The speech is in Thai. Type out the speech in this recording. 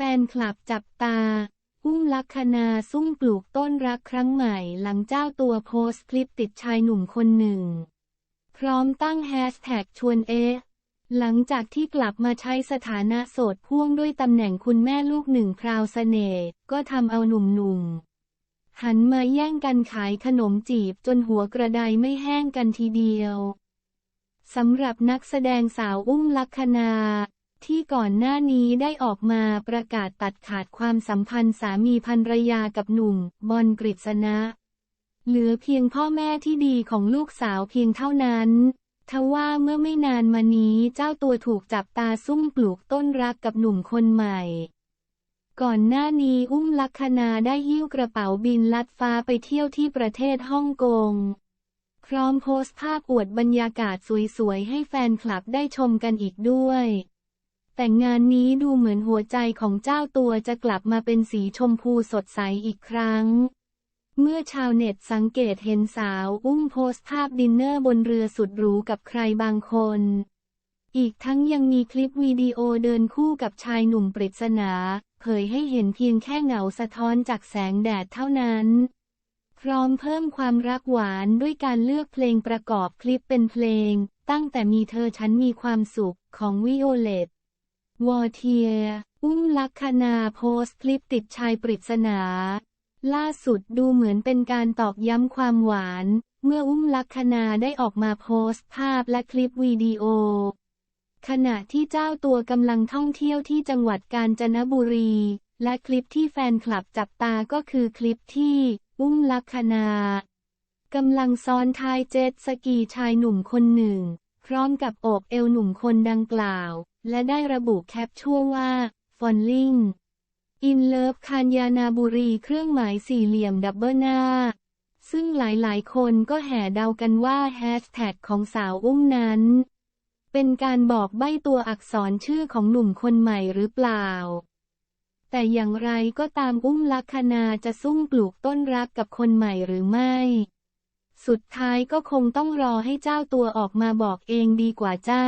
แฟนคลับจับตา อุ้มลักษณาซุ่มปลูกต้นรักครั้งใหม่หลังเจ้าตัวโพสต์คลิปติดชายหนุ่มคนหนึ่ง พร้อมตั้งแฮชแท็กชวนเอ๊ะหลังจากที่กลับมาใช้สถานะโสดพ่วงด้วยตำแหน่งคุณแม่ลูกหนึ่งพราวเสน่ห์ก็ทำเอาหนุ่มๆ หันมาแย่งกันขายขนมจีบจนหัวกระไดไม่แห้งกันทีเดียวสำหรับนักแสดงสาวอุ้มลักษณา ที่ก่อนหน้านี้ได้ออกมาประกาศตัดขาดความสัมพันธ์สามีภรรยากับหนุ่ม บอลกฤษณะ เหลือเพียงพ่อแม่ที่ดีของลูกสาวเพียงเท่านั้นทว่าเมื่อไม่นานมานี้เจ้าตัวถูกจับตาซุ่มปลูกต้นรักกับหนุ่มคนใหม่ ก่อนหน้านี้อุ้มลักษณาได้หิ้วกระเป๋าบินลัดฟ้าไปเที่ยวที่ประเทศฮ่องกง พร้อมโพสต์ภาพอวดบรรยากาศสวยๆ ให้แฟนคลับได้ชมกันอีกด้วย แต่งานนี้ดูเหมือนหัวใจของเจ้าตัวจะกลับมาเป็นสีชมพูสดใสอีกครั้ง เมื่อชาวเน็ตสังเกตเห็นสาวอุ้มโพสต์ภาพดินเนอร์บนเรือสุดหรูกับใครบางคน อีกทั้งยังมีคลิปวิดีโอเดินคู่กับชายหนุ่มปริศนา เผยให้เห็นเพียงแค่เงาสะท้อนจากแสงแดดเท่านั้น พร้อมเพิ่มความรักหวานด้วยการเลือกเพลงประกอบคลิปเป็นเพลง ตั้งแต่มีเธอฉันมีความสุขของวิโอเลต วอเทีย อุ้มลักษณาโพสต์คลิปติดชายปริศนา ล่าสุดดูเหมือนเป็นการตอกย้ำความหวาน เมื่ออุ้มลักษณาได้ออกมาโพสต์ภาพและคลิปวิดีโอ ขณะที่เจ้าตัวกำลังท่องเที่ยวที่จังหวัดกาญจนบุรี และคลิปที่แฟนคลับจับตาก็คือคลิปที่ อุ้มลักษณากำลังซ้อนท้ายเจ็ตสกีชายหนุ่มคนหนึ่ง พร้อมกับโอบเอวหนุ่มคนดังกล่าวและได้ระบุแคปชั่วว่าฟอนลิงอินเลิฟคานยานาบุรีเครื่องหมายสี่เหลี่ยมดับเบิลหน้า ซึ่งหลายๆ คนก็แห่เดากันว่าแฮชแท็กของสาวอุ้มนั้น เป็นการบอกใบ้ตัวอักษรชื่อของหนุ่มคนใหม่หรือเปล่า แต่อย่างไรก็ตามอุ้มลักษณาจะซุ่มปลูกต้นรักกับคนใหม่หรือไม่สุดท้ายก็คงต้องรอให้เจ้าตัวออกมาบอกเองดีกว่าจ้า